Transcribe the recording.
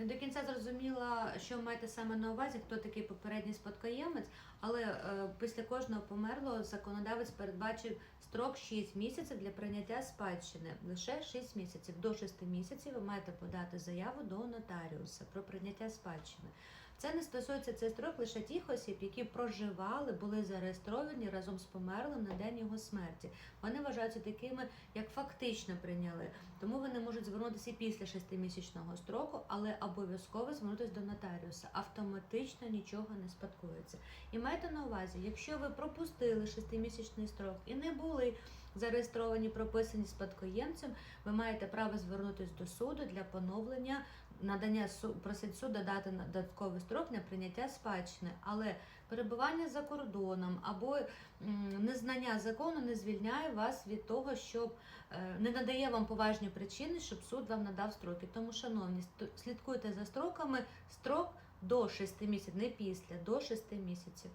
Не до кінця зрозуміла, що ви маєте саме на увазі, хто такий попередній спадкоємець, але е, після кожного померлого законодавець передбачив строк 6 місяців для прийняття спадщини. Лише 6 місяців. До 6 місяців ви маєте подати заяву до нотаріуса про прийняття спадщини. Це не стосується цей строк лише тих осіб, які проживали, були зареєстровані разом з померлим на день його смерті. Вони вважаються такими, як фактично прийняли. Тому вони можуть звернутися і після шестимісячного строку, але обов'язково звернутися до нотаріуса. Автоматично нічого не спадкується. І майте на увазі, якщо ви пропустили шестимісячний строк і не були зареєстровані, прописані спадкоємцем, ви маєте право звернутися до суду для поновлення надання просить суд додати на- додатковий строк на прийняття спадщини, але перебування за кордоном або незнання закону не звільняє вас від того, щоб е, не надає вам поважні причини, щоб суд вам надав строки. Тому, шановні, слідкуйте за строками. Строк до 6 місяців, не після, до 6 місяців.